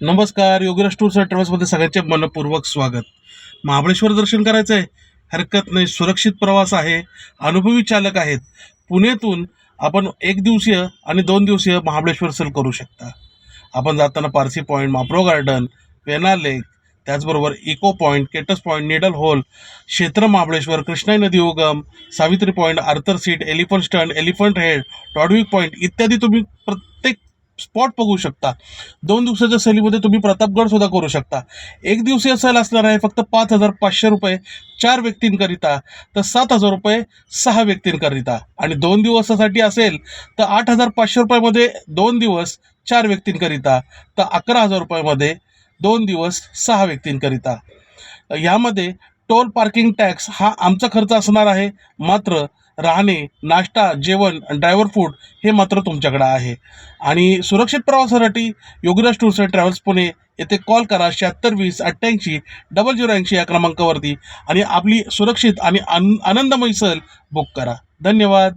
नमस्कार Yograj tours and ट्रॅव्हल्समध्ये सगळ्यांचे मनपूर्वक स्वागत. महाबळेश्वर दर्शन करायचं आहे हरकत नाही सुरक्षित प्रवास आहे. अनुभवी चालक आहेत. पुण्यातून आपण एक दिवसीय आणि दोन दिवसीय महाबळेश्वर सर करू शकता. आपण जाताना पारसी पॉईंट माप्रो गार्डन पेना लेक त्याचबरोबर echo point Kate's point needle hole क्षेत्र महाबळेश्वर कृष्णाई नदी उगम Savitri point Arthur seat elephant stand elephant head टॉडविक point इत्यादी तुम्ही प्रत्येक स्पॉट बघू शकता. दोन दिवसाच्या सहलीमध्ये तुम्ही प्रतापगड सुद्धा करू शकता. एक दिवसीय सहल असणार आहे फक्त पाच हजार पाचशे रुपये चार व्यक्तींकरिता तर सात हजार रुपये सहा व्यक्तींकरिता. आणि दोन दिवसासाठी असेल तर आठ हजार पाचशे रुपयामध्ये दोन दिवस चार व्यक्तींकरिता तर अकरा हजार रुपयामध्ये दोन दिवस सहा व्यक्तींकरिता. यामध्ये टोल पार्किंग टॅक्स हा आमचा खर्च असणार आहे मात्र राहणे नाश्ता जेवण ड्रायव्हर फूड हे मात्र तुमच्याकडं आहे. आणि सुरक्षित प्रवासासाठी Yogiraj tours and travels Pune येथे कॉल करा शहात्तर वीस अठ्ठ्याऐंशी डबल झिरो ऐंशी या क्रमांकावरती आणि आपली सुरक्षित आणि आन आनंदमय सहल बुक करा. धन्यवाद.